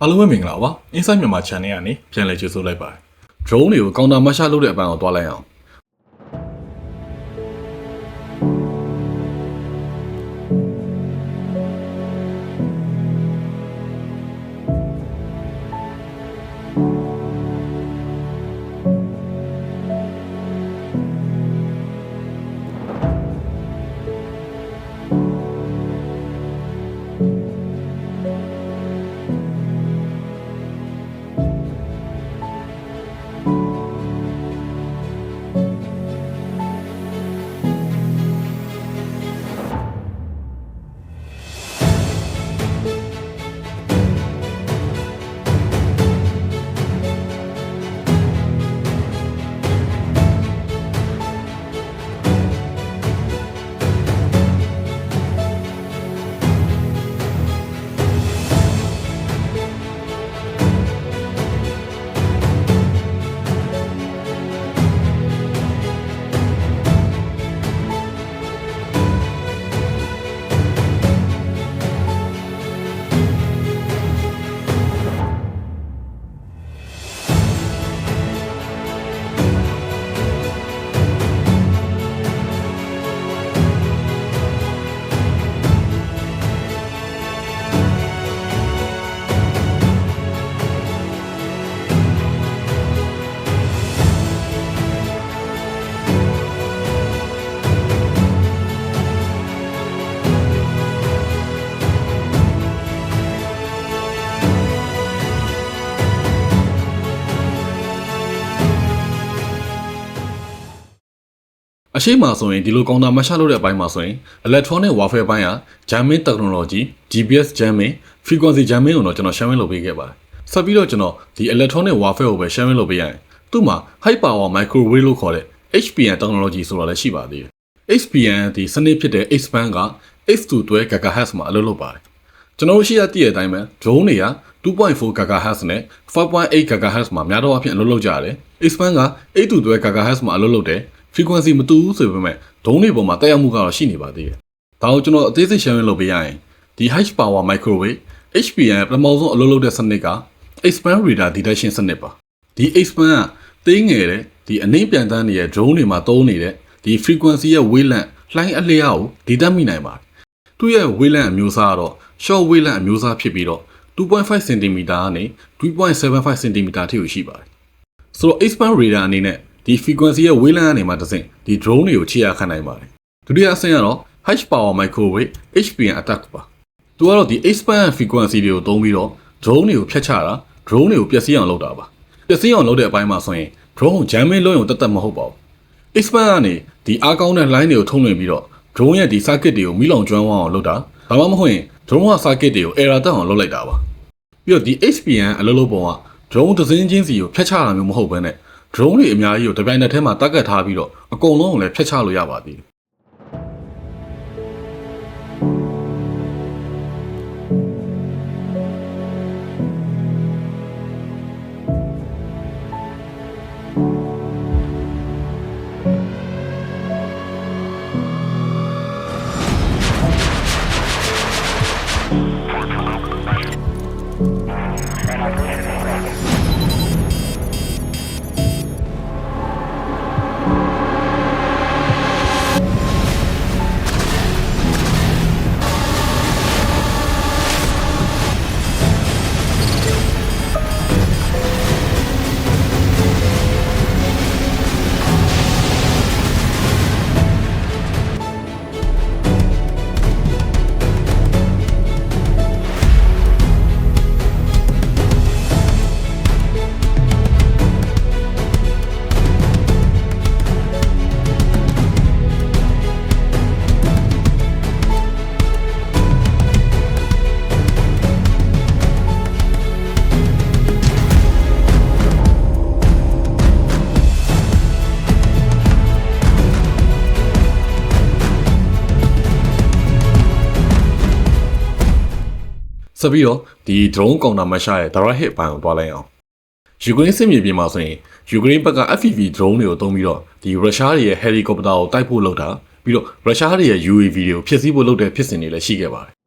အားလုံးပဲမင်္ဂလာပါ Inside မြန်မာ Channel ကနေပြန်လည်ကြိုဆိုလိုက်ပါတယ် drone တွေကိုကောင်တာမရှာလုပ်တဲ့အပိုင်းကိုတွားလိုက်အောင် အရှိမဆိုရင်ဒီလိုကောင်တာမရှာလုပ်တဲ့အပိုင်းမှာဆိုရင် electronic warfare ဘိုင်းက jamming technology GPS jamming frequency jamming ကိုတော့ကျွန်တော် sharing လုပ်ပေးခဲ့ပါတယ်ဆက်ပြီးတော့ကျွန်တော်ဒီ electronic warfare ကိုပဲ sharing လုပ်ပေးရရင်သူ့မှာ high power microwave လို့ခေါ်တဲ့ HPN technology ဆိုတာလည်းရှိပါသေးတယ် HPN ဒီစနစ်ဖြစ်တဲ့ X band က X2 GHz မှာအလုပ်လုပ်ပါတယ်ကျွန်တော်တို့ရှိရတည့်တဲ့အတိုင်းပဲ drone တွေက2.4 GHz နဲ့5.8 GHz မှာများတော့အဖြစ်အလုပ်လုပ်ကြရတယ် X band က8.2 GHz မှာအလုပ်လုပ်တယ် frequency မတူဘူးဆိုပေမဲ့ဒုံးတွေပေါ်မှာတက်ရောက်မှုကတော့ရှိနေပါသေးတယ်။ဒါကိုကျွန်တော်အသေးစိတ် sharing လုပ်ပေးရရင်ဒီ high power microwave HPN ပထမဆုံးအလုပ်လုပ်တဲ့စနစ်က expand radar detection စနစ်ပါ။ဒီ expand ကသေးငယ်တဲ့ဒီအနှိမ့်ပြန်တန်းနေတဲ့ drone တွေမှာသုံးနေတဲ့ဒီ frequency ရဲ့ wavelength လှိုင်းအလျားကိုဒီတက်မိနိုင်ပါတယ်။သူ့ရဲ့ wavelength အမျိုးအစားကတော့ short wavelength အမျိုးအစားဖြစ်ပြီးတော့2.5 cm ကနေ3.75 cm ထိကိုရှိပါတယ်။ဆိုတော့ expand radar အနေနဲ့ ဒီ frequency ရဲ့ wavelength အနေမှာတစ်ဆင့်ဒီ drone တွေကိုခြေရခတ်နိုင်ပါတယ်ဒုတိယအဆင့်ကတော့ high power microwave HPN attack ပါသူကတော့ဒီ expand frequency တွေကိုသုံးပြီးတော့ drone တွေကိုဖျက်ချတာ drone တွေကိုပျက်စီးအောင်လုပ်တာပါပျက်စီးအောင်လုပ်တဲ့အပိုင်းမှာဆိုရင် drone ကို jamming လုပ်ရုံတက်တက်မဟုတ်ပါဘူး expand ကနေဒီအားကောင်းတဲ့ line တွေကိုထုံးလွှင့်ပြီးတော့ drone ရဲ့ဒီ circuit တွေကိုမိလောင်ကျွမ်းအောင်လုပ်တာဒါမှမဟုတ်ရင် drone က circuit တွေကို error တက်အောင်လုပ်လိုက်တာပါပြီးတော့ဒီ HPN အလုပ်လုပ်ပုံက drone တစ်စင်းချင်းစီကိုဖျက်ချတာမျိုးမဟုတ်ဘဲနဲ့ drone တွေအများကြီးကိုတပြိုင်နက်တည်းမှာတက်ကတ်ထားပြီးတော့အကုန်လုံးကိုလည်းဖျက်ချလို့ရပါသေးတယ် ဆက်ပြီးတော့ဒီ drone counter measure ရဲ့ direct hit ဘိုင်းကိုတွားလိုက်အောင်ယူကရိန်းစစ်မြေပြင်မှာဆိုရင်ယူကရိန်းဘက်က FPV drone တွေကိုသုံးပြီးတော့ဒီရုရှားတွေရဲ့ helicopter ကိုတိုက်ဖို့လုပ်တာပြီးတော့ရုရှားတွေရဲ့ UAV တွေကိုဖျက်ဆီးဖို့လုပ်တဲ့ဖြစ်စဉ်တွေလည်းရှိခဲ့ပါတယ်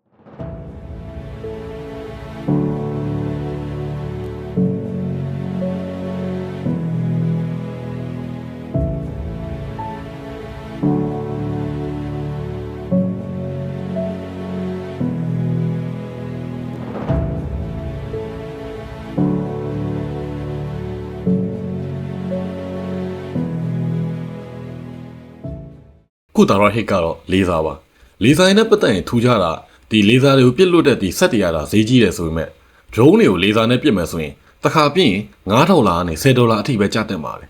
ခုဒါတော့ဟစ်ကတော့လေးစားပါလေးစားရင်နဲ့ပတ်သက်ရင်ထူးခြားတာဒီလေးစားတွေကိုပြစ်လွတ်တဲ့ဒီစက်တရတာဈေးကြီးတယ်ဆိုပေမဲ့ drone တွေကိုလေးစားနဲ့ပြစ်မယ်ဆိုရင်တစ်ခါပြင်းရင်9000လာကနေ10ဒေါ်လာအထိပဲကျတင်ပါတယ်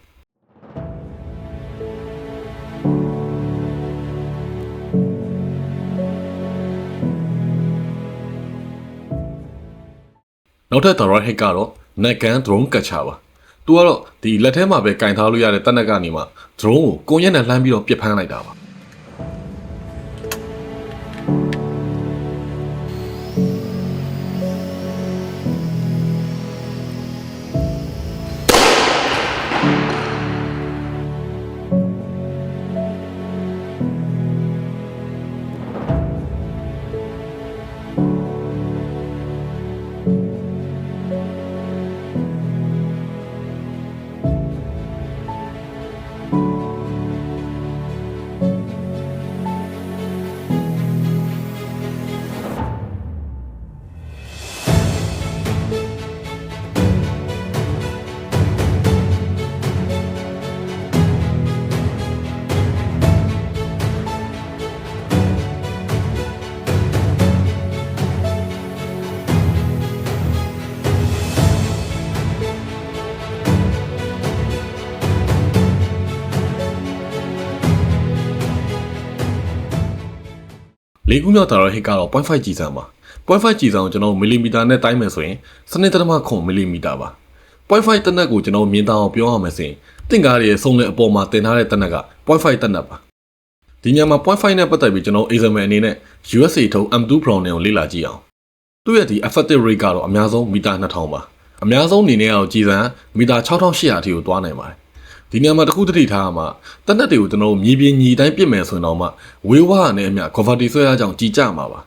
နောက်ထပ် Dora Hit ကတော့ Negan drone catcher ပါ။သူကတော့ဒီလက်ထဲမှာပဲကင်ထားလို့ရတဲ့တက်နက်ကနေမှ drone ကိုကိုရက်နဲ့လှမ်းပြီးတော့ပြစ်ဖမ်းလိုက်တာပါ။ လေးခုမြောက်တာတော့ဟစ်ကတော့ 0.5ကြည်စံပါ 0.5ကြည်စံကိုကျွန်တော်မီလီမီတာနဲ့တိုင်းမယ်ဆိုရင်စနစ်တရမခွန်မီလီမီတာပါ 0.5တနက်ကိုကျွန်တော်မြင်သားအောင်ပြောရမယ်ဆိုရင်တင့်ကားရဲ့ဆုံးလက်အပေါ်မှာတင်ထားတဲ့တနက်က0.5တနက်ပါဒီညမှာ0.5နဲ့ပတ်သက်ပြီးကျွန်တော် example အနေနဲ့ USA ထုတ် M2 Pro နဲ့ကိုလေ့လာကြည့်အောင်သူ့ရဲ့ဒီ effective rate ကတော့အများဆုံးမီတာ2000ပါအများဆုံးအနေနဲ့ကတော့ကြည်စံမီတာ6800အထိကိုသွားနိုင်ပါတယ် ဒီညမှာတစ်ခုတတိထားမှာတနက်တွေကိုကျွန်တော်မြေပြင်ညီတိုင်းပြစ်မယ်ဆိုရင်တော့မှဝေးဝါးနဲ့အမျှ gravity ဆွဲအားကြောင့်ကြီးကြမှာပါ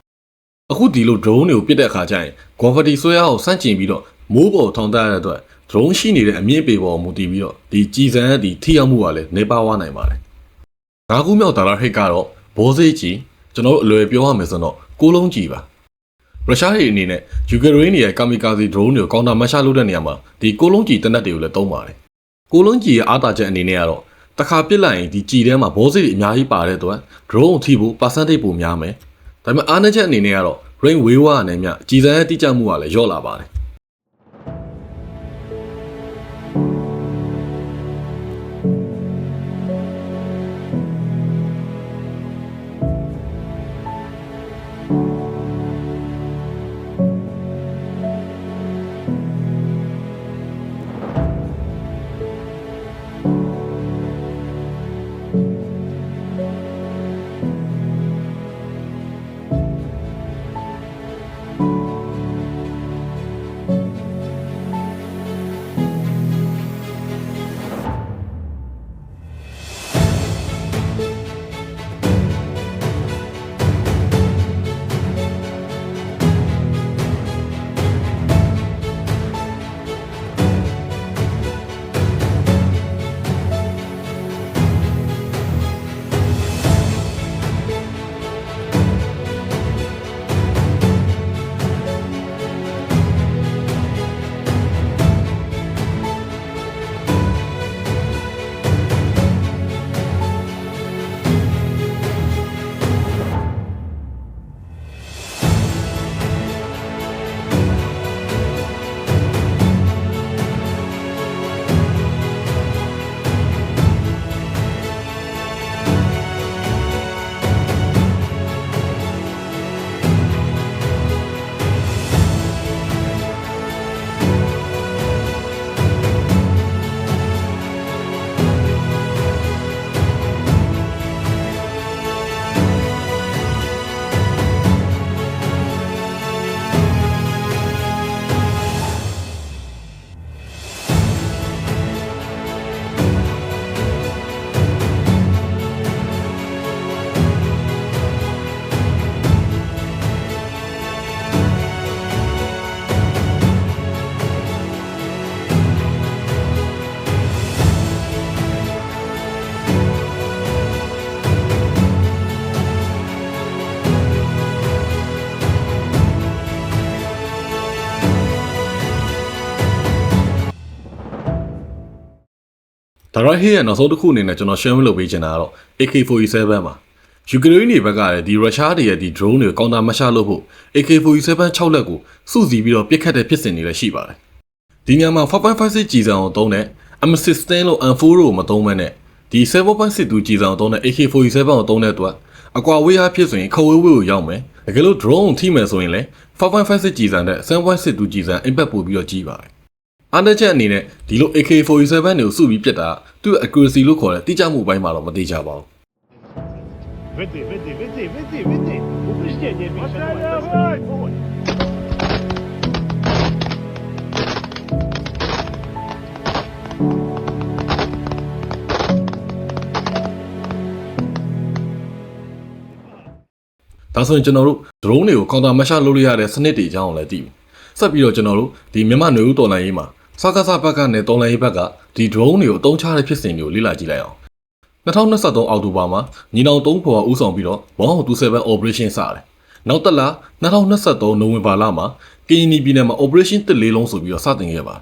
အခုဒီလို drone တွေကိုပြစ်တဲ့အခါကျရင် gravity ဆွဲအားကိုစန့်ကျင်ပြီးတော့မိုးပေါ်ထောင်တရတဲ့အတွက် drone ရှိနေတဲ့အမြင့်ပေပေါ်မူတည်ပြီးတော့ဒီကြည်စံရဲ့ဒီထိရောက်မှုကလည်းနေပါဝနိုင်ပါတယ်ငါးခုမြောက်ဒါလာဟစ်ကတော့ဘောစေးကြီးကျွန်တော်တို့အလွယ်ပြောရမယ်ဆိုတော့ကိုးလုံးကြီးပါရုရှားတွေအနေနဲ့ယူကရိန်းရဲ့ကာမီကာဇီ drone တွေကိုကောင်တာမတ်ရှာလုပ်တဲ့နေရာမှာဒီကိုးလုံးကြီးတနက်တွေကိုလည်းသုံးပါတယ် ကိုလုံးကြီးရဲ့အားတာချက်အနေနဲ့ကတော့တစ်ခါပစ်လိုက်ရင်ဒီကြည်ထဲမှာဘောစိတ်တွေအများကြီးပါတဲ့အတွက် drone ကိုထိဖို့ percentage ပိုများမယ်ဒါပေမဲ့အားနည်းချက်အနေနဲ့ကတော့ range ဝေးဝါးနဲ့မြကြည်စံရဲ့တိကျမှုကလည်းလျော့လာပါတယ် ဒါရိုက်ဟေးရဲ့နောက်ဆုံးတစ်ခုအနေနဲ့ကျွန်တော် share လုပ်ပေးချင်တာကတော့ AK47 ပါယူကရိန်းတွေဘက်ကလည်းဒီရုရှားတွေရဲ့ဒီ drone တွေကိုကောင်တာမရှာလို့ဖို့ AK47 6လက်ကိုစုစည်းပြီးတော့ပစ်ခတ်တဲ့ဖြစ်စဉ်တွေလည်းရှိပါတယ်။ဒီညမှာ4.56ကြည်စံအောင်သုံးတဲ့ M16 လို့ M4 တို့မသုံးဘဲနဲ့ဒီ7.62ကြည်စံအောင်သုံးတဲ့ AK47 ကိုသုံးတဲ့အတွက်အကွာဝေးအားဖြစ်ဆိုရင်ခဝေးဝေးကိုရောက်မယ်။တကယ်လို့ drone ကိုထိမယ်ဆိုရင်လည်း4.56ကြည်စံတဲ့7.62ကြည်စံ impact ပို့ပြီးတော့ကြီးပါတယ်။ အားနည်းချက်အနေနဲ့ဒီလို AK47 တွေကိုစုပြီးပစ်တာသူ့ရဲ့ accuracy လို့ခေါ်တဲ့တိကျမှုပိုင်းမှာတော့မသေးကြပါဘူး Веди, веди, веди, веди, веди. Упреждение, Миша. Давай, давай. ဒါဆိုရင်ကျွန်တော်တို့ drone တွေကို counter measure လုပ်လို့ရတဲ့စနစ်တွေအကြောင်းကိုလည်းသိပြီဆက်ပြီးတော့ကျွန်တော်တို့ဒီမြန်မာနေဦးတော်လိုင်းရေးမှာ စကားစဘက်ကနဲ့တော်လိုင်းရေးဘက်ကဒီ drone တွေကိုအသုံးချတဲ့ဖြစ်စဉ်တွေကိုလေ့လာကြည့်လိုက်အောင်2023အောက်တိုဘာမှာညီနောင်3ဖော်ဦးဆောင်ပြီးတော့127 operation စတယ်နောက်တက်လာ2023နိုဝင်ဘာလမှာကရင်ပြည်နယ်မှာ operation တစ်လေးလုံးဆိုပြီးတော့စတင်ခဲ့ပါ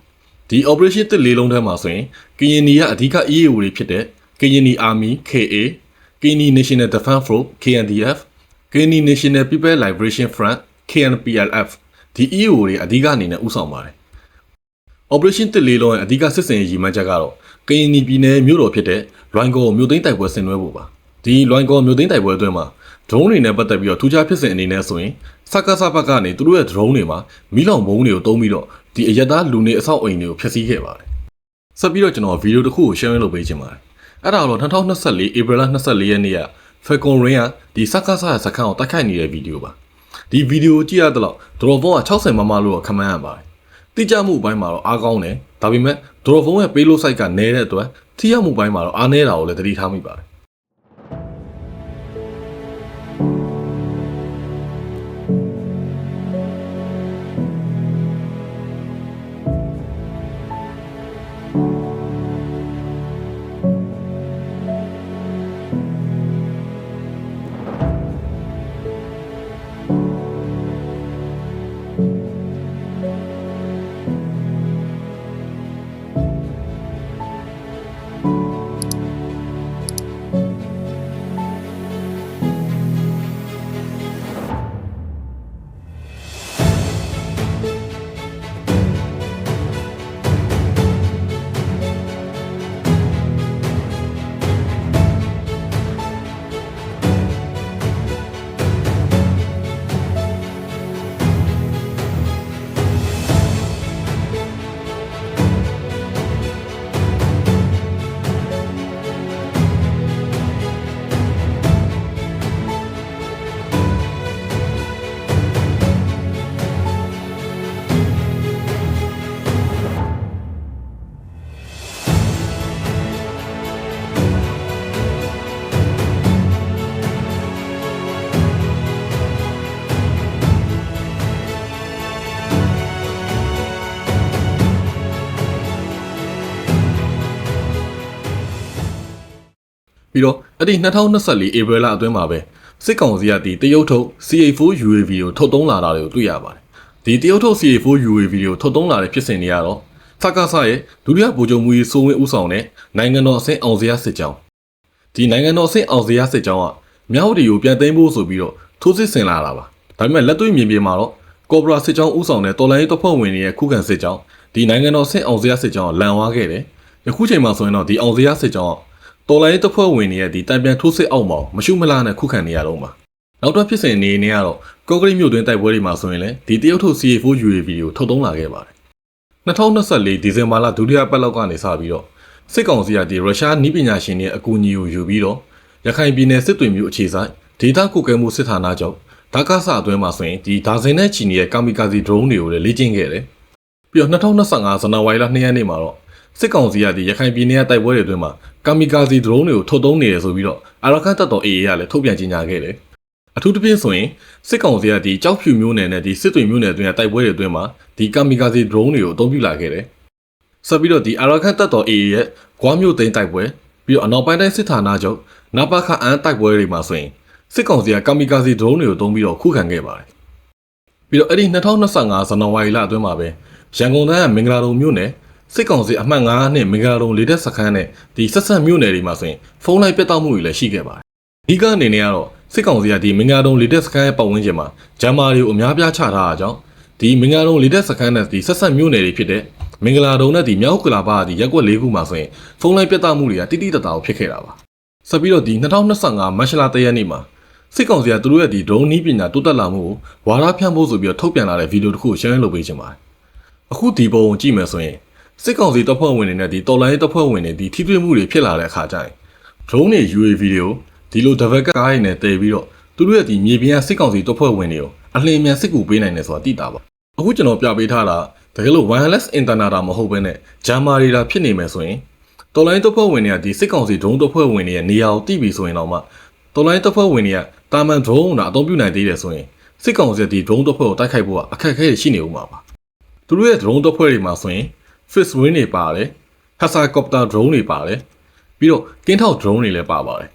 ဒီ operation တစ်လေးလုံးထဲမှာဆိုရင်ကရင်နီကအဓိက EAO တွေဖြစ်တဲ့ကရင်နီ Army KA ကရင်နီ National Defense Force KNDF Guinea National People Liberation Front KNPLF ဒီ EO တွေအဓိကအနေနဲ့ဥဆောင်ပါတယ်။ Operation တစ်လေးလုံးရဲ့အဓိကစစ်စင်ရေးရည်မှန်းချက်ကတော့ကရင်နီပြည်နယ်မြို့တော်ဖြစ်တဲ့လွိုင်ကော်မြို့သိမ်းတိုက်ပွဲဆင်နွှဲဖို့ပါ။ဒီလွိုင်ကော်မြို့သိမ်းတိုက်ပွဲအတွင်းမှာ drone တွေနဲ့ပတ်သက်ပြီးတော့ထူးခြားဖြစ်စဉ်အနေနဲ့ဆိုရင်စက္ကစဘက်ကနေသူတို့ရဲ့ drone တွေမှာမီးလောင်ဘုံတွေကိုတုံးပြီးတော့ဒီအရက်သားလူနေအဆောက်အအုံတွေကိုဖျက်ဆီးခဲ့ပါတယ်။ဆက်ပြီးတော့ကျွန်တော်ဗီဒီယိုတစ်ခုကို share လုပ်ပေးချင်ပါတယ်။အဲ့ဒါတော့2024 April 24ရက်နေ့က Falcon Rain ကဒီစက္ကစရဲ့စခန်းကိုတိုက်ခိုက်နေတဲ့ဗီဒီယိုပါဒီဗီဒီယိုကြည့်ရတော့ဒရိုဖုန်းက60မမလို့ခမန်းရပါတယ် တိကျမှုအပိုင်းမှာတော့အားကောင်းတယ်ဒါပေမဲ့ဒရိုဖုန်းရဲ့ပေးလို့ site ကနည်းတဲ့အတွက်ထိရောက်မှုအပိုင်းမှာတော့အားနည်းတာကိုလည်းသတိထားမိပါတယ် ပြီးတော့အဲ့ဒီ2024 April လအတွင်းမှာပဲစစ်ကောင်စီကဒီတရုတ်ထုတ် CA4 UAV ကိုထုတ်သုံးလာတာတွေကိုတွေ့ရပါတယ်။ဒီတရုတ်ထုတ် CA4 UAV ကိုထုတ်သုံးလာတဲ့ဖြစ်စဉ်တွေကတော့စကားဆရဲ့ဒုတိယဗိုလ်ချုပ်မူကြီးစိုးဝင်းဦးဆောင်တဲ့နိုင်ငံတော်အဆင့်အောင်စရာစစ်ကြောင်းဒီနိုင်ငံတော်အဆင့်အောင်စရာစစ်ကြောင်းကမြောက်ဒီကိုပြန်သိမ်းဖို့ဆိုပြီးတော့ထိုးစစ်ဆင်လာတာပါ။ဒါပေမဲ့လက်တွေ့မြင်ပြမှာတော့ကော်ပိုရာစစ်ကြောင်းဦးဆောင်တဲ့တော်လိုင်းရေးတပ်ဖွဲ့ဝင်တွေရဲ့ခုခံစစ်ကြောင်းဒီနိုင်ငံတော်အဆင့်အောင်စရာစစ်ကြောင်းကလန်ဝါခဲ့တယ်။ယခုချိန်မှာဆိုရင်တော့ဒီအောင်စရာစစ်ကြောင်းက တော်လိုင်းတပ်ဖွဲ့ဝင်တွေရဲ့ဒီတံပြန်ထိုးစစ်အောက်မှာမရှုမလားနဲ့ခုခံနေရတော့မှာနောက်တော့ဖြစ်စဉ်အနေနဲ့ကတော့ကော့ကရိတ်မြို့တွင်တိုက်ပွဲတွေမှာဆိုရင်လည်းဒီတရုတ်ထုတ် CA4 UAV ကိုထုတ်သုံးလာခဲ့ပါတယ်2024ဒီဇင်ဘာလဒုတိယပတ်လောက်ကနေစပြီးတော့စစ်ကောင်စီကဒီရုရှားနီးပညာရှင်တွေအကူအညီကိုယူပြီးတော့ရခိုင်ပြည်နယ်စစ်တွေမျိုးအခြေဆိုင်ဒေတာကုကဲမှုစစ်ဌာနချုပ်ဒါကဆအတွင်းမှာဆိုရင်ဒီဒါဇင်နဲ့ချီနီရဲ့ကာမီကာဇီ drone တွေကိုလည်းလေ့ကျင့်ခဲ့တယ်ပြီးတော့2025ဇန်နဝါရီလ2ရက်နေ့မှာတော့ စစ်ကောင်စီကဒီရခိုင်ပြည်နယ်ကတိုက်ပွဲတွေအတွင်းမှာကာမီကာဇီ drone တွေကိုထုတ်သုံးနေတယ်ဆိုပြီးတော့အာရကန်တပ်တော် AA ကလည်းထုတ်ပြန်ကြေညာခဲ့တယ်အထူးသဖြင့်ဆိုရင်စစ်ကောင်စီကဒီကြောက်ဖြူမျိုးနယ်နဲ့ဒီစစ်တွေမျိုးနယ်အတွင်းကတိုက်ပွဲတွေအတွင်းမှာဒီကာမီကာဇီ drone တွေကိုအသုံးပြုလာခဲ့တယ်ဆက်ပြီးတော့ဒီအာရကန်တပ်တော် AA ရဲ့ဂွားမျိုးသိန်းတိုက်ပွဲပြီးတော့အနောက်ပိုင်းတိုင်းစစ်ဌာနချုပ်နပခအန်တိုက်ပွဲတွေမှာဆိုရင်စစ်ကောင်စီကကာမီကာဇီ drone တွေကိုသုံးပြီးတော့ခုခံခဲ့ပါတယ်ပြီးတော့အဲ့ဒီ2025ဇန်နဝါရီလအတွင်းမှာပဲရန်ကုန်တိုင်းကမင်္ဂလာတုံမြို့နယ် စစ်ကောင်စီအမှတ်9နဲ့မင်္ဂလာတုံလေတက်စခန်းနဲ့ဒီဆက်ဆက်မြို့နယ်တွေမှာဆိုရင်ဖုန်းလိုက်ပြတ်တောက်မှုတွေလည်းရှိခဲ့ပါတယ်ဒီကအနေနဲ့ကတော့စစ်ကောင်စီကဒီမင်္ဂလာတုံးလေတက်စခန်းရဲ့ပတ်ဝန်းကျင်မှာဂျမ်မာတွေကိုအများပြားချထားတာကြောင့်ဒီမင်္ဂလာတုံးလေတက်စခန်းနဲ့ဒီဆက်ဆက်မြို့နယ်တွေဖြစ်တဲ့မင်္ဂလာတုံးနဲ့ဒီမြောက်ကလာပါဒီရက်ကွက်၄ခုမှာဆိုရင်ဖုန်းလိုင်းပြတ်သားမှုတွေကတိတိတတ်တာကိုဖြစ်ခဲ့တာပါဆက်ပြီးတော့ဒီ2025မတ်လ3ရက်နေ့မှာစစ်ကောင်စီကသူတို့ရဲ့ဒီ drone နည်းပညာတိုးတက်လာမှုကိုဝါဒဖြန့်ဖို့ဆိုပြီးတော့ထုတ်ပြန်လာတဲ့ဗီဒီယိုတစ်ခုကို share လုပ်ပေးချင်ပါတယ်အခုဒီပုံကိုကြည့်မယ်ဆိုရင် စစ်ကောင်စီတပ်ဖွဲ့ဝင်တွေနဲ့ဒီတော်လိုင်းတပ်ဖွဲ့ဝင်တွေဒီထိတွေ့မှုတွေဖြစ်လာတဲ့အခါကျရင် drone တွေ UAV တွေကိုဒီလို double ကားတွေနဲ့တည်ပြီးတော့သူတို့ရဲ့ဒီမြေပြင်ကစစ်ကောင်စီတပ်ဖွဲ့ဝင်တွေကိုအလင်းမြန်စစ်ကူပေးနိုင်တယ်ဆိုတာသိတာပါအခုကျွန်တော်ပြပေးထားတာတကယ်လို့ wireless internet တာမဟုတ်ဘဲနဲ့ jammer တွေတာဖြစ်နေမယ်ဆိုရင်တော်လိုင်းတပ်ဖွဲ့ဝင်တွေကဒီစစ်ကောင်စီ drone တပ်ဖွဲ့ဝင်တွေရဲ့နေရာကိုတိပြီဆိုရင်တော့မှတော်လိုင်းတပ်ဖွဲ့ဝင်တွေကတာမန် drone တာအသုံးပြုနိုင်သေးတယ်ဆိုရင်စစ်ကောင်စီကဒီ drone တပ်ဖွဲ့ကိုတိုက်ခိုက်ဖို့ကအခက်အခဲရှိနေဦးမှာပါသူတို့ရဲ့ drone တပ်ဖွဲ့တွေမှာဆိုရင် fixed wing တွေပါတယ် helicopter drone တွေပါတယ်ပြီးတော့ကင်းထောက် drone တွေလည်းပါပါတယ်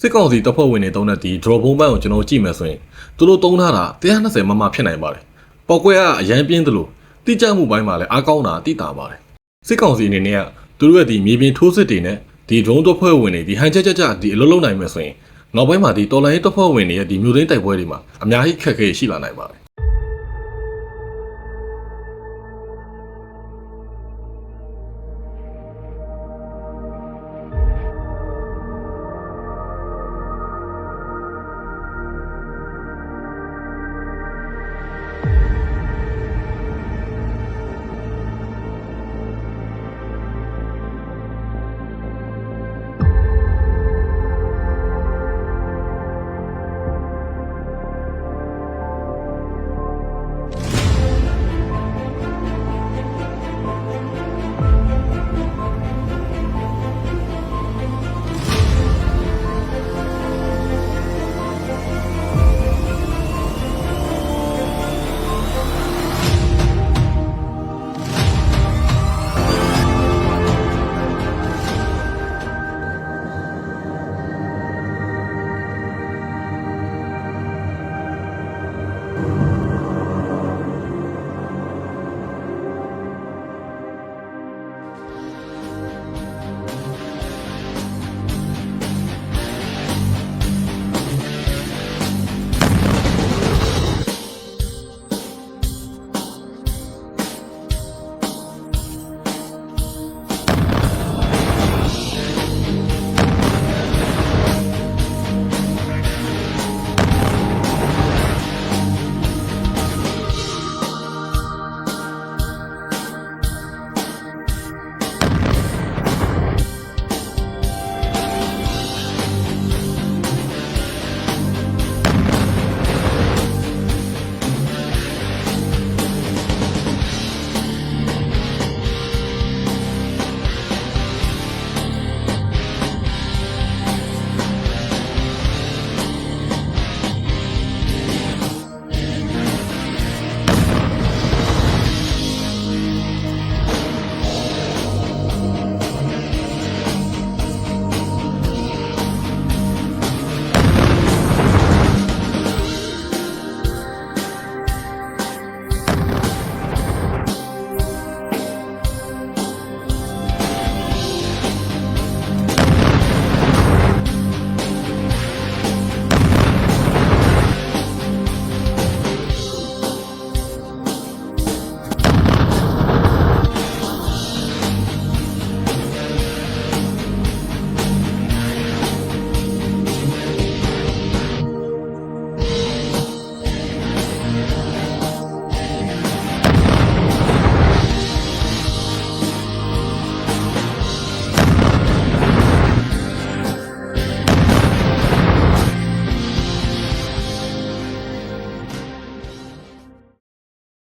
စစ်ကောင်စီတပ်ဖွဲ့ဝင်တွေတုံးတဲ့ဒီ drone ဘုံပန်းကိုကျွန်တော်ကြည့်မယ်ဆိုရင်သူတို့တုံးထားတာ120မမဖြစ်နိုင်ပါတယ်။ပောက်ကွဲကအရန်ပြင်းသလိုတိကျမှုပိုင်းမှာလည်းအားကောင်းတာတိတာပါတယ်။စစ်ကောင်စီအနေနဲ့ကသူတို့ရဲ့ဒီမြေပြင်ထိုးစစ်တွေနဲ့ဒီ drone တပ်ဖွဲ့ဝင်တွေဒီဟန်ချက်ချက်ချက်ဒီအလုံးလုံးနိုင်မယ်ဆိုရင်နောက်ပိုင်းမှာဒီတော်လိုင်းတပ်ဖွဲ့ဝင်တွေရဲ့ဒီမျိုးသိန်းတိုက်ပွဲတွေမှာအများကြီးခက်ခဲရှိလာနိုင်ပါတယ်။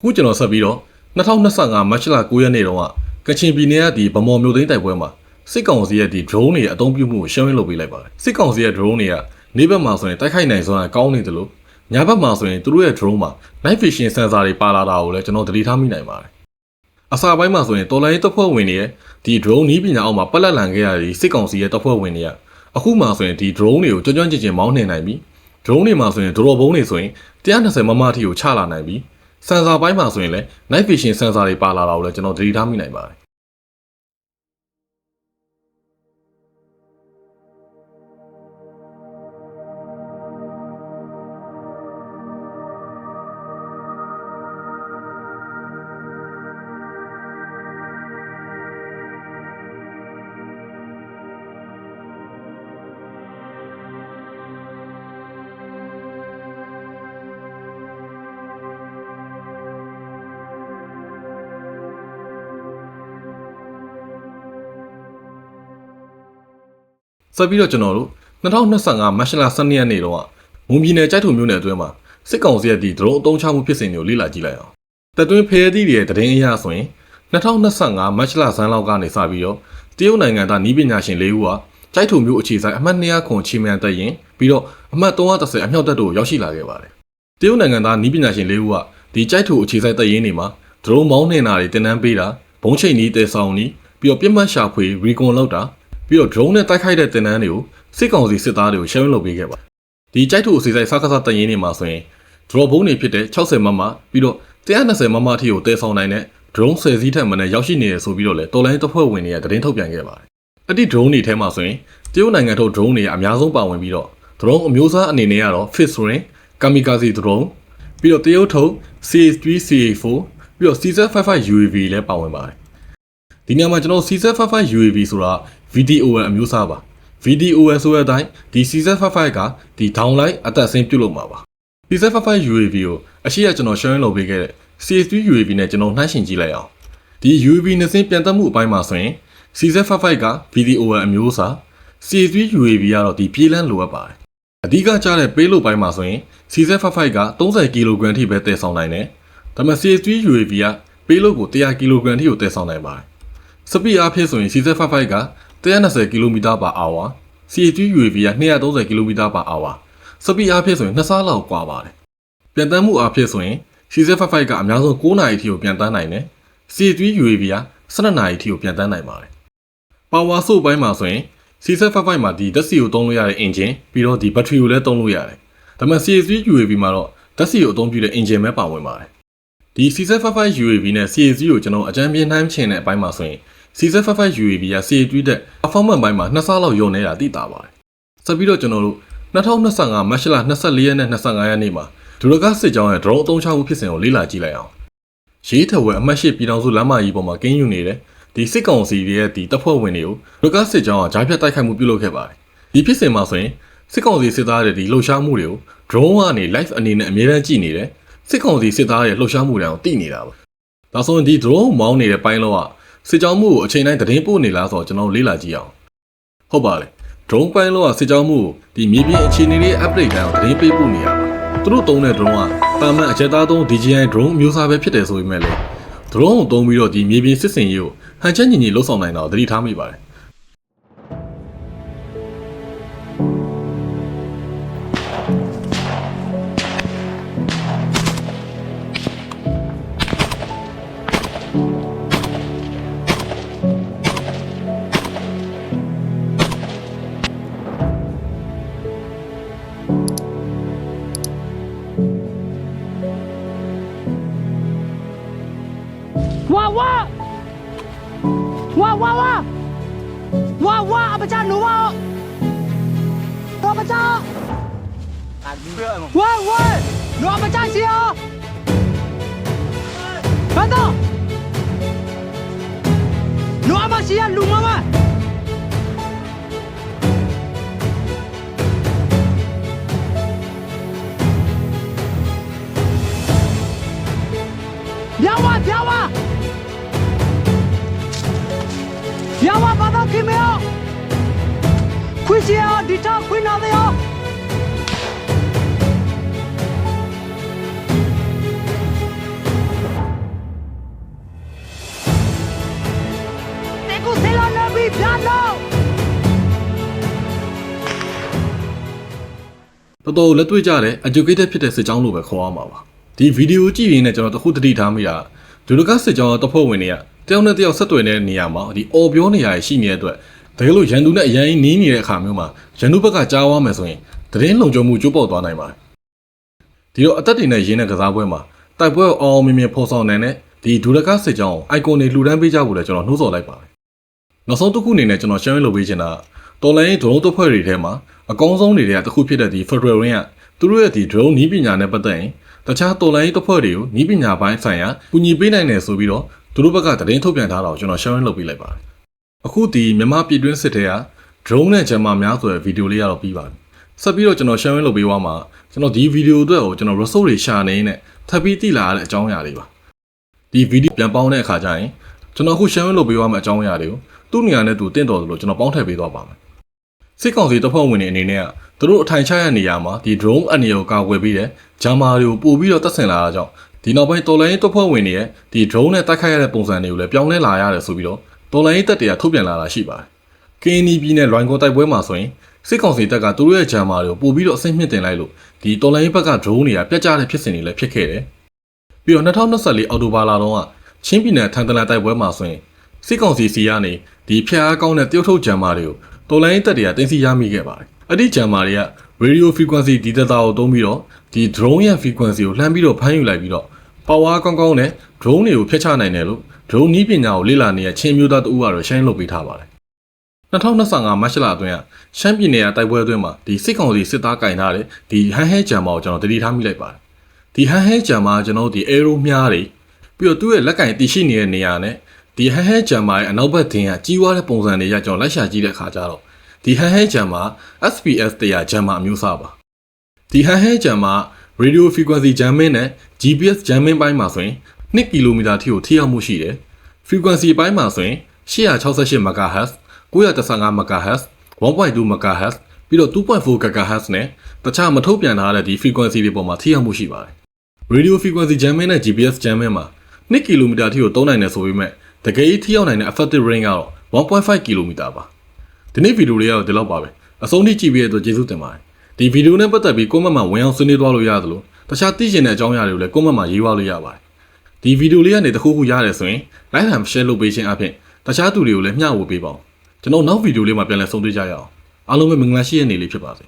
ခုကျွန်တော်ဆက်ပြီးတော့2025မတ်လ9ရက်နေ့တုန်းကကချင်ပြည်နယ်ကဒီဗမော်မြို့သိမ်းတိုက်ပွဲမှာစစ်ကောင်စီရဲ့ဒီ drone တွေအသုံးပြုမှုကိုရှင်းလင်းလုပ်ပေးလိုက်ပါတယ်စစ်ကောင်စီရဲ့ drone တွေကနေဘက်မှာဆိုရင်တိုက်ခိုက်နိုင်စွမ်းကောင်းနေတယ်လို့ညဘက်မှာဆိုရင်သူတို့ရဲ့ drone မှာ night vision sensor တွေပါလာတာကိုလည်းကျွန်တော်သတိထားမိနိုင်ပါတယ်အစာပိုင်းမှာဆိုရင်တော်လိုင်းတပ်ဖွဲ့ဝင်တွေရဲ့ဒီ drone နီးပညာအောက်မှာပက်လက်လန်ခဲ့ရတဲ့စစ်ကောင်စီရဲ့တပ်ဖွဲ့ဝင်တွေကအခုမှဆိုရင်ဒီ drone တွေကိုကြွကြွကြင်ကြင်မောင်းနှင်နိုင်ပြီ drone တွေမှာဆိုရင်ဒရောဘုံတွေဆိုရင်120မမအထိကိုချလာနိုင်ပြီ စင်ဆာပိုင်းမှာဆိုရင်လည်း night vision sensor တွေပါလာတာကိုလည်းကျွန်တော်သတိထားမိနိုင်ပါတယ် ဆက်ပြီးတော့ကျွန်တော်တို့2025မတ်လ12ရက်နေ့တော့မွန်ပြည်နယ်ကြိုက်ထုံမြို့နယ်အတွင်းမှာစစ်ကောင်စီရဲ့ဒီဒရုန်းအုံချမှုဖြစ်စဉ်တွေကိုလေ့လာကြည့်လိုက်အောင်တက်သွင်းဖဲသီးတွေရဲ့တည်င်းအရဆိုရင်2025မတ်လဇန်လောက်ကနေစပြီးတော့တရုတ်နိုင်ငံသားနီးပညာရှင်၄ဦးဟာကြိုက်ထုံမြို့အခြေဆိုင်အမှတ်200ခွန်ချီမန်တက်ရင်ပြီးတော့အမှတ်330အမြောက်တပ်တို့ရောက်ရှိလာခဲ့ပါတယ်တရုတ်နိုင်ငံသားနီးပညာရှင်၄ဦးကဒီကြိုက်ထုံအခြေဆိုင်တက်ရင်တွေမှာဒရုန်းမောင်းနှင်တာတွေတင်နန်းပေးတာဘုံချိန်ကြီးတဲဆောင်နီးပြီးတော့ပြစ်မှတ်ရှာဖွေရီကွန်လောက်တာ ပြီးတော့ drone နဲ့တိုက်ခိုက်တဲ့တင်နန်းတွေကိုစစ်ကောင်စီစစ်သားတွေကို sharing လုပ်ပေးခဲ့ပါဒီကြိုက်ထုအစီအဆိုင်စကားစတရင်တွေမှာဆိုရင် drone ဘုံတွေဖြစ်တဲ့60မမပြီးတော့120မမအထိကိုတည်ဆောင်နိုင်တဲ့ drone 10စီးထက်မနည်းရောက်ရှိနေတယ်ဆိုပြီးတော့လေတော်လိုင်းတပ်ဖွဲ့ဝင်တွေကသတင်းထုတ်ပြန်ခဲ့ပါတယ်အဲ့ဒီ drone တွေထဲမှာဆိုရင်တရုတ်နိုင်ငံထုတ် drone တွေကအများဆုံးပါဝင်ပြီးတော့ drone အမျိုးအစားအနေနဲ့ကတော့ fixed wing kamikaze drone ပြီးတော့တရုတ်ထုတ် CH3 CA4 ပြီးတော့ CZ55 UAV လည်းပါဝင်ပါတယ်ဒီနေရာမှာကျွန်တော် CZ55 UAV ဆိုတာ VDOL အမျိုးအစားပါ VDOL ဆိုတဲ့အတိုင်းဒီ CZ55 ကဒီ downline အသက်အဆင်းပြုတ်လို့မှာပါ CZ55 UAV ကိုအရှိရကျွန်တော် sharing လုပ်ပေးခဲ့တဲ့ CH3 UAV နဲ့ကျွန်တော်နှိုင်းယှဉ်ကြည့်လိုက်အောင်ဒီ UAV နှစ်စင်းပြန်တက်မှုအပိုင်းမှာဆိုရင် CZ55 က VDOL အမျိုးအစား CH3 UAV ကတော့ဒီပြေးလန်းလိုအပ်ပါတယ်အဓိကကျတဲ့ပေးလို့ပိုင်းမှာဆိုရင် CZ55 က30 kg ထိပဲတည်ဆောင်နိုင်တယ်ဒါပေမဲ့ CH3 UAV ကပေးလို့ကို100 kg ထိကိုတည်ဆောင်နိုင်ပါတယ်စပီအားဖြင့်ဆိုရင် CZ55 က 120 km/h CH3 UAV က230 km/h စပီအားဖြင့်ဆိုရင်နှစ်ဆလောက်ကွာပါတယ်ပြန်တမ်းမှုအားဖြင့်ဆိုရင် CZ55 ကအများဆုံး9နာရီထိကိုပြန်တမ်းနိုင်တယ် CH3 UAV က12နာရီထိကိုပြန်တမ်းနိုင်ပါတယ် Power source ဘိုင်းမှာဆိုရင် CZ55 မှာဒီဓာတ်ဆီကိုသုံးလို့ရတဲ့ engine ပြီးတော့ဒီ battery ကိုလည်းသုံးလို့ရတယ်ဒါပေမဲ့ CH3 UAV မှာတော့ဓာတ်ဆီကိုအသုံးပြုတဲ့ engine ပဲပါဝင်ပါတယ်ဒီ CZ55 UAV နဲ့ CH3 ကိုကျွန်တော်အကြံပြနှိုင်းချင်တဲ့အပိုင်းမှာဆိုရင် CZ55 UAV က CH3 တဲ့ performance ဘိုင်းမှာနှစ်ဆလောက်ယုံနေတာသိတာပါတယ်ဆက်ပြီးတော့ကျွန်တော်တို့2025မတ်လ24ရက်နဲ့25ရက်နေ့မှာဒူရကစစ်ကြောင်းရဲ့ drone အသုံးချမှုဖြစ်စဉ်ကိုလေ့လာကြည့်လိုက်အောင်ရေးထဝယ်အမှတ်၈ပြည်ထောင်စုလမ်းမကြီးပေါ်မှာကင်းယူနေတဲ့ဒီစစ်ကောင်စီရဲ့ဒီတပ်ဖွဲ့ဝင်တွေကိုဒူရကစစ်ကြောင်းကဂျားဖြတ်တိုက်ခိုက်မှုပြုလုပ်ခဲ့ပါတယ်ဒီဖြစ်စဉ်မှာဆိုရင်စစ်ကောင်စီစစ်သားတွေဒီလှုပ်ရှားမှုတွေကို drone ကနေ live အနေနဲ့အမြဲတမ်းကြည့်နေတယ်စစ်ကောင်စီစစ်သားရဲ့လှုပ်ရှားမှုတွေကိုသိနေတာပါဒါဆိုရင်ဒီ drone မောင်းနေတဲ့ပိုင်းလောက စစ်ကြောင်းမှုကိုအချိန်တိုင်းသတင်းပို့နေလားဆိုတော့ကျွန်တော်လေ့လာကြည့်အောင်ဟုတ်ပါလေ drone ပိုင်းလောကစစ်ကြောင်းမှုကိုဒီမြေပြင်အခြေအနေလေး update တိုင်းအောင်သတင်းပေးပို့နေရပါသူတို့သုံးတဲ့ drone ကတာမန်အချက်သားသုံး DJI drone အမျိုးအစားပဲဖြစ်တယ်ဆိုပေမဲ့လေ drone ကိုသုံးပြီးတော့ဒီမြေပြင်စစ်စင်ရေးကိုဟန်ချက်ညီညီလှုပ်ဆောင်နိုင်တော့သတိထားမိပါတယ် ရှိရလူမမပြောင်းဝပြောင်းဝပြောင်းဝပါတော့ခင်မေယောခွေးစီယောဒီတော့ခွေးနာသေးယော တော်တော်လက်တွေ့ကြတဲ့ educated ဖြစ်တဲ့စစ်ကြောင်းလို့ပဲခေါ်ရမှာပါဒီဗီဒီယိုကြည့်ရင်းနဲ့ကျွန်တော်တခုတတိထားမိတာဒူလကစစ်ကြောင်းတပ်ဖွဲ့ဝင်တွေကတယောက်နဲ့တယောက်ဆက်သွယ်နေတဲ့နေရာမှာဒီအော်ပြောနေရရှိနေတဲ့အတွက်တကယ်လို့ရန်သူနဲ့အရင်နီးနေတဲ့အခါမျိုးမှာရန်သူဘက်ကကြားဝါမယ်ဆိုရင်သတင်းလုံခြုံမှုကျိုးပေါက်သွားနိုင်ပါတယ်ဒီတော့အသက်တွေနဲ့ရင်းတဲ့ကစားပွဲမှာတိုက်ပွဲကိုအောင်အောင်မြင်မြင်ဖော်ဆောင်နိုင်တဲ့ဒီဒူလကစစ်ကြောင်းအိုင်ကွန်တွေလှူဒန်းပေးကြဖို့လည်းကျွန်တော်နှိုးဆော်လိုက်ပါတယ်နောက်ဆုံးတစ်ခုအနေနဲ့ကျွန်တော် share လုပ်ပေးချင်တာတော်လိုင်းဒရုန်းတပ်ဖွဲ့တွေထဲမှာ အကောင်းဆုံးတွေကတစ်ခုဖြစ်တဲ့ဒီ Federal Ring ကသူတို့ရဲ့ဒီ drone နီးပညာနဲ့ပတ်သက်ရင်တခြားတော်လိုင်းတပ်ဖွဲ့တွေကိုနီးပညာပိုင်းဆိုင်ရာကူညီပေးနိုင်တယ်ဆိုပြီးတော့သူတို့ဘက်ကသတင်းထုတ်ပြန်ထားတာကိုကျွန်တော် share လုပ်ပေးလိုက်ပါတယ်အခုဒီမြန်မာပြည်တွင်းစစ်တွေက drone နဲ့ဂျမ်မာများဆိုတဲ့ဗီဒီယိုလေးကတော့ပြီးပါပြီဆက်ပြီးတော့ကျွန်တော် share လုပ်ပေးသွားမှာကျွန်တော်ဒီဗီဒီယိုအတွက်ကိုကျွန်တော် resource တွေရှာနေနေထပ်ပြီးသိလာရတဲ့အကြောင်းအရာတွေပါဒီဗီဒီယိုပြန်ပေါင်းတဲ့အခါကျရင်ကျွန်တော်အခု share လုပ်ပေးသွားမယ့်အကြောင်းအရာတွေကိုသူ့နေရာနဲ့သူတင့်တော်သလိုကျွန်တော်ပေါင်းထည့်ပေးသွားပါမယ် စစ်ကောင်စီတပ်ဖွဲ့ဝင်တွေအနေနဲ့ကသူတို့အထိုင်ချရနေရမှာဒီ drone အနေကိုကာကွယ်ပြီးတဲ့ဂျာမာတွေကိုပို့ပြီးတော့တပ်ဆင်လာတာကြောင့်ဒီနောက်ပိုင်းတော်လိုင်းတပ်ဖွဲ့ဝင်တွေရဲ့ဒီ drone နဲ့တိုက်ခိုက်ရတဲ့ပုံစံတွေကိုလည်းပြောင်းလဲလာရတယ်ဆိုပြီးတော့တော်လိုင်းတပ်တွေကထုတ်ပြန်လာတာရှိပါတယ်။ KNY ပြည်နယ်လွိုင်ကော်တိုက်ပွဲမှာဆိုရင်စစ်ကောင်စီတပ်ကသူတို့ရဲ့ဂျာမာတွေကိုပို့ပြီးတော့အဆင့်မြင့်တင်လိုက်လို့ဒီတော်လိုင်းဘက်က drone တွေကပြတ်ကျတဲ့ဖြစ်စဉ်တွေလည်းဖြစ်ခဲ့တယ်။ပြီးတော့2024အောက်တိုဘာလတုန်းကချင်းပြည်နယ်ထန်တလန်တိုက်ပွဲမှာဆိုရင်စစ်ကောင်စီစီကနေဒီဖျက်အားကောင်းတဲ့တရုတ်ထုတ်ဂျာမာတွေကို တော်လိုင်းတပ်တွေကတင်စီရမိခဲ့ပါတယ်။အဲ့ဒီဂျာမာတွေက radio frequency detector ကိုသုံးပြီးတော့ဒီ drone ရဲ့ frequency ကိုလှမ်းပြီးတော့ဖမ်းယူလိုက်ပြီးတော့ power ကောင်းကောင်းနဲ့ drone တွေကိုဖျက်ချနိုင်တယ်လို့ drone နည်းပညာကိုလေ့လာနေတဲ့ချင်းမျိုးသားတဦးကတော့ရှင်းလုပ်ပေးထားပါတယ်။2025မတ်လအတွင်းကရှမ်းပြည်နယ်ကတိုက်ပွဲအတွင်းမှာဒီစစ်ကောင်စီစစ်သားကင်ထားတဲ့ဒီဟန်ဟဲဂျာမာကိုကျွန်တော်တတိထားမိလိုက်ပါတယ်။ဒီဟန်ဟဲဂျာမာကကျွန်တော်တို့ဒီ arrow မြားတွေပြီးတော့သူ့ရဲ့လက်ကင်တည်ရှိနေတဲ့နေရာနဲ့ ဒီဟန်ဟဲဂျာမာရဲ့အနောက်ဘက်တင်ကကြီးွားတဲ့ပုံစံတွေရကျွန်တော်လိုက်ရှာကြည့်တဲ့အခါကျတော့ဒီဟန်ဟဲဂျာမာ SPS တရားဂျာမာအမျိုးအစားပါဒီဟန်ဟဲဂျာမာ radio frequency jamming နဲ့ GPS jamming ဘိုင်းမှာဆိုရင်2ကီလိုမီတာထိကိုထိရောက်မှုရှိတယ် frequency ဘိုင်းမှာဆိုရင်868 MHz 915 MHz 1.2 MHz ပြီးတော့2.4 GHz နဲ့တခြားမထုတ်ပြန်ထားတဲ့ဒီ frequency တွေပေါ်မှာထိရောက်မှုရှိပါတယ် radio frequency jamming နဲ့ GPS jamming မှာ2ကီလိုမီတာထိကိုသုံးနိုင်တယ်ဆိုပေမဲ့ တကယ်ကြီးထိရောက်နိုင်တဲ့ effective range ကတော့1.5ကီလိုမီတာပါဒီနေ့ဗီဒီယိုလေးကတော့ဒီလောက်ပါပဲအဆုံးထိကြည့်ပြီးတဲ့အတွက်ကျေးဇူးတင်ပါတယ်ဒီဗီဒီယိုနဲ့ပတ်သက်ပြီး comment မှာဝင်အောင်ဆွေးနွေးသွားလို့ရတယ်လို့တခြားသိချင်တဲ့အကြောင်းအရာတွေကိုလည်း comment မှာရေးသွားလို့ရပါတယ်ဒီဗီဒီယိုလေးကနေတစ်ခုခုရတယ်ဆိုရင် like and share လုပ်ပေးခြင်းအပြင်တခြားသူတွေကိုလည်းမျှဝေပေးပါဦးကျွန်တော်နောက်ဗီဒီယိုလေးမှာပြန်လည်ဆုံတွေ့ကြရအောင်အားလုံးပဲမင်္ဂလာရှိတဲ့နေ့လေးဖြစ်ပါစေ